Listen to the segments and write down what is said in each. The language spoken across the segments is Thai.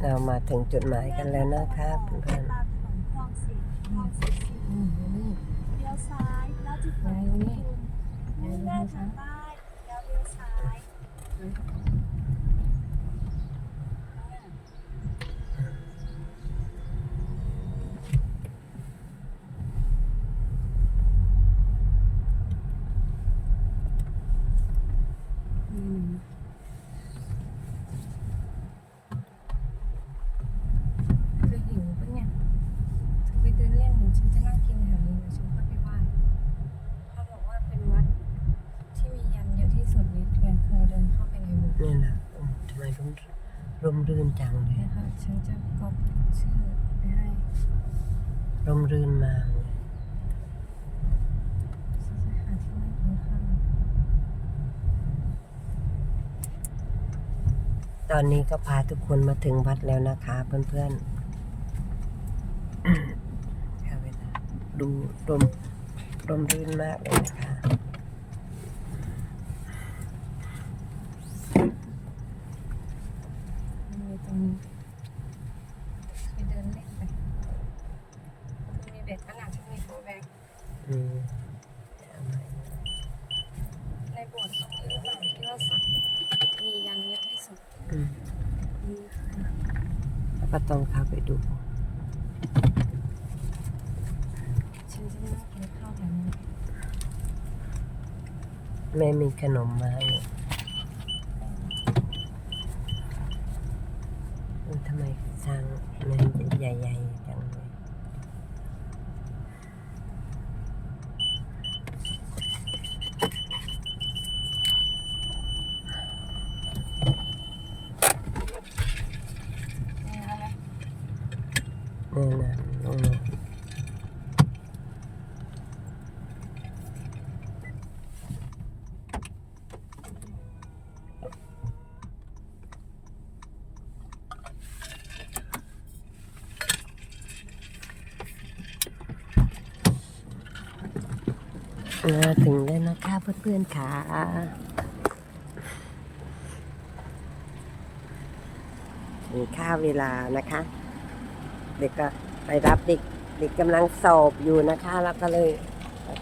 เรามาถึงจุดหมายกันแล้วนะครับเพื่อนเลี้ยวซ้ายแล้วจุดหมายทุ่งทางใต้แล้วเลี้ยวซ้าย ร่มรื่นจังเลยนะคะฉันจะกรอกชื่อไปให้ร่มรื่นมากเลยฉันจะหาที่นั่งกินข้าวตอนนี้ก็พาทุกคนมาถึงวัดแล้วนะคะ เพื่อนๆเอาเวลาดูร่มร่มรื่นมากเลยนะคะ มันมีตรงนี้ไปเดินเล่นไป เธอมีเบ็ดขนาดฉันมีโฟร์แบงอืมในโบสถ์ตรงนี้หรือเปล่าที่ว่าสักมียันเยอะที่สุดอืมนี่ค่ะแล้วก็ต้องเข้าไปดู ฉันจะนั่งกินข้าวแถวนี้ แม่มีขนมมาให้อืมทำไมสร้างมันใหญ่ๆจังเลย นี่นะนะ นี่นะอืมมาถึงแล้วนะคะเพื่อนๆค่ะถึงค่าเวลานะคะ เด็กก็ไปรับเด็กเด็กกำลังสอบอยู่นะคะแล้วก็เลย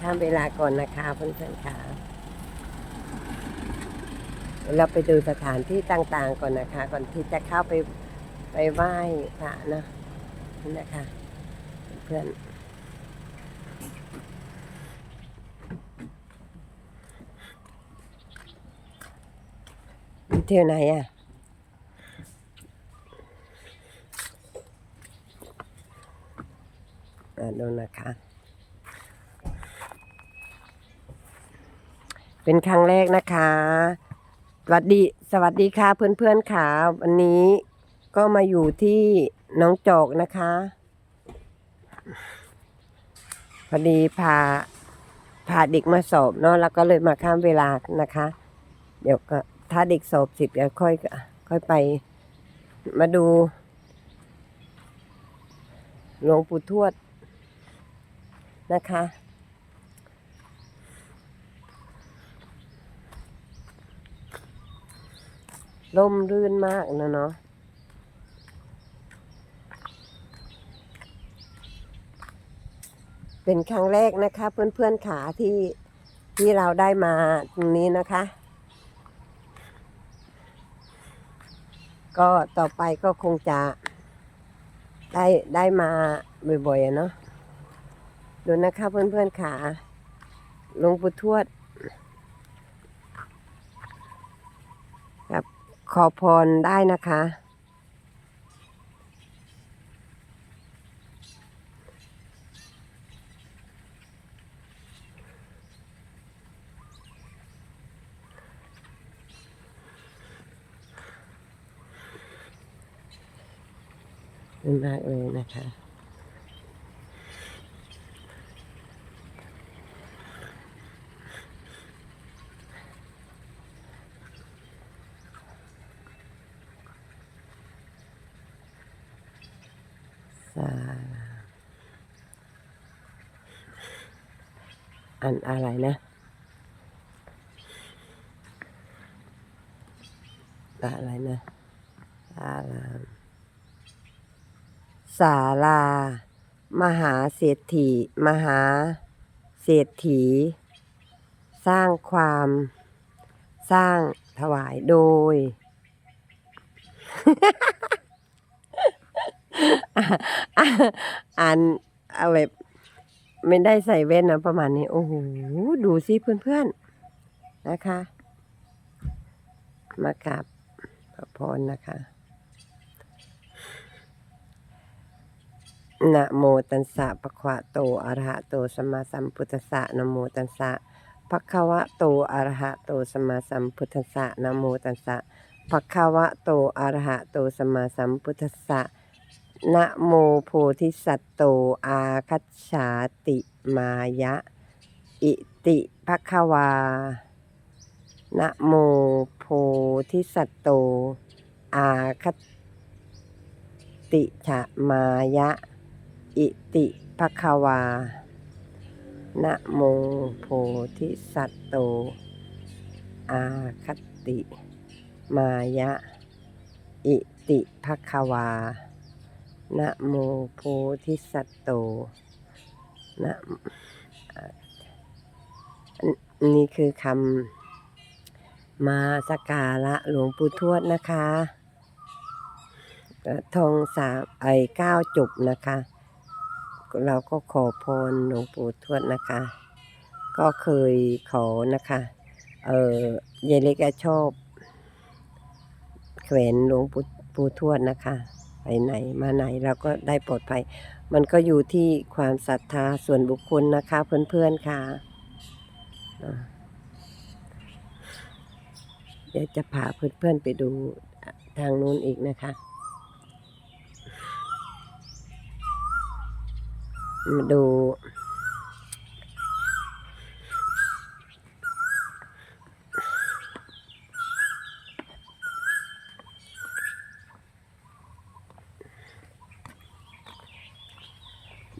ข้ามเวลาก่อนนะคะเพื่อนๆค่ะเดี๋ยวเราไปดูสถานที่ต่างๆก่อนนะคะ ก่อนที่จะเข้าไปไปไหว้พระนะนี่นะคะเพื่อนอยู่เที่ยวไหนอะ อ่า ดูนะคะ เป็นครั้งแรกนะคะ สวัสดี สวัสดีค่ะเพื่อนๆค่ะ วันนี้ก็มาอยู่ที่น้องจอกนะคะ พอดีพาพาเด็กมาสอบเนาะแล้วก็เลยมาข้ามเวลานะคะ เดี๋ยวก็ถ้าเด็กสอบเสร็จก็ค่อยค่อยไป มาดูหลวงปู่ทวด นะคะร่มรื่นมากนะเนาะเป็นครั้งแรกนะคะ เพื่อนๆขาที่ที่เราได้มาตรงนี้นะคะ ก็ต่อไปก็คงจะได้ได้มาบ่อยๆอะเนาะ ดูนะคะเพื่อนๆขาหลวงปู่ทวดกับขอพรได้นะคะดีมากเลยนะคะ อันอะไรนะอะไรนะอารามศาลา มหาเศรษฐี มหาเศรษฐี สร้างความสร้างถวายโดยอ่านเอาแบบ ไม่ได้ใส่เว่นนะประมาณนี้ โอ้โห ดูสิเพื่อนๆ นะคะ มากราบพระพรนะคะนะโมตัสสะภะควะโตอะระหะโตสัมมาสัมพุทธัสสะนะโมตัสสะภะคะวะโตอะระหะโตสัมมาสัมพุทธัสสะนะโมตัสสะภะคะวะโตอะระหะโตสัมมาสัมพุทธัสสะ นะโมโพธิสัตโตอาคัจฉาติมายะ อิติภะคะวานะโมโพธิสัตโต อาคัติฉะมายะ อิติภคะวานะโมโพธิสัตโต อาคติมายะ อิติภคะวา นะโมโพธิสัตโตนะนนี้คือคำมาสกการะหลวงปู่ทวดนะคะทองสามไอ้เก้าจุบนะคะ เราก็ขอพรหลวงปู่ทวดนะคะ ก็เคยขอนะคะ เออยายเล็กชอบแขวนหลวงปู่ปู่ทวดนะคะ ไปไหนมาไหนเราก็ได้ปลอดภัย มันก็อยู่ที่ความศรัทธาส่วนบุคคลนะคะเพื่อนๆค่ะเดี๋ยวจะพาเพื่อนๆไปดูทางนู้นอีกนะคะ มาดู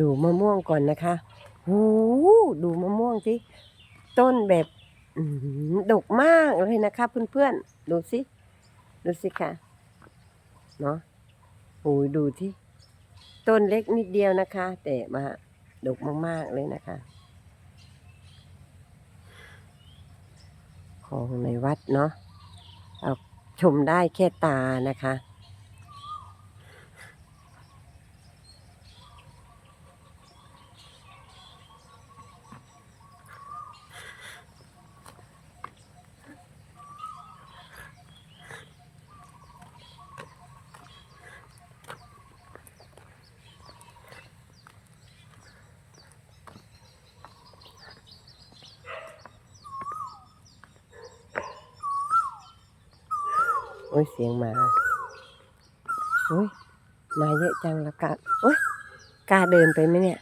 ดูมะม่วงก่อนนะคะหูดูมะม่วงสิต้นแบบดกมากเลยนะคะเพื่อนๆ ดูสิดูสิค่ะ เนาะโอ้ยดูที่ต้นเล็กนิดเดียวนะคะ แต่มาดกมาก ๆ เลยนะคะ ของในวัดเนาะเราชมได้แค่ตานะคะ โอ้ยเสียงหมาโอ้ยมาเยอะจังละกาโอ้ยกล้าเดินไปไหมเนี่ย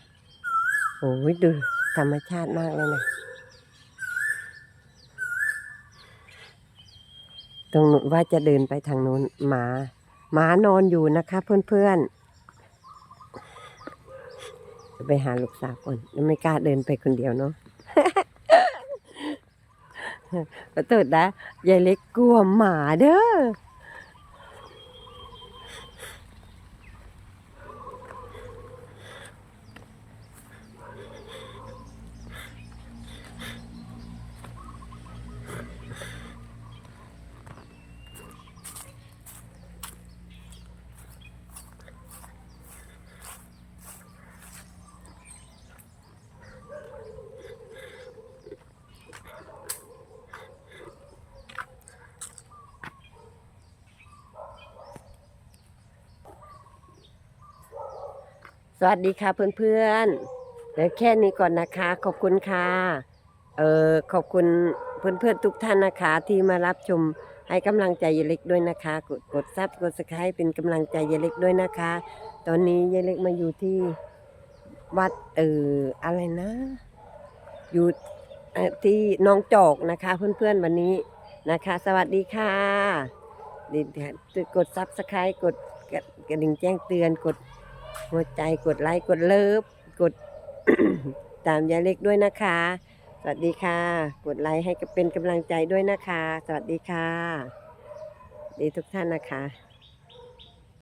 โอ้ยดูธรรมชาติมากเลยนะตรงนู้นว่าจะเดินไปทางนู้นหมาหมานอนอยู่นะคะ เพื่อนๆจะไปหาลูกสาวก่อนไม่กล้าเดินไปคนเดียวเนาะ ขอโทษนะยายเล็กกลัวหมาเด้อ วัสดีค่ะเพื่อนๆเดี๋ยวแค่นี้ก่อนนะคะ ขอบคุณค่ะเออขอบคุณเพื่อนๆทุกท่านนะคะที่มารับชมให้กำลังใจยายเล็กด้วยนะคะ กดกดซับกดสไครป์เป็นกำลังใจยายเล็กด้วยนะคะ ตอนนี้ยายเล็กมาอยู่ที่วัดเอออะไรนะ อยู่ที่น้องจอกนะคะ เพื่อนๆวันนี้นะคะ สวัสดีค่ะดีกดซับสไครต์กดกระดิ่งแจ้งเตือนกด หัวใจกดไลค์กดเลิฟกดตามยายเล็กด้วยนะคะ สวัสดีค่ะ กดไลค์ให้เป็นกำลังใจด้วยนะคะ สวัสดีค่ะ ดีทุกท่านนะคะ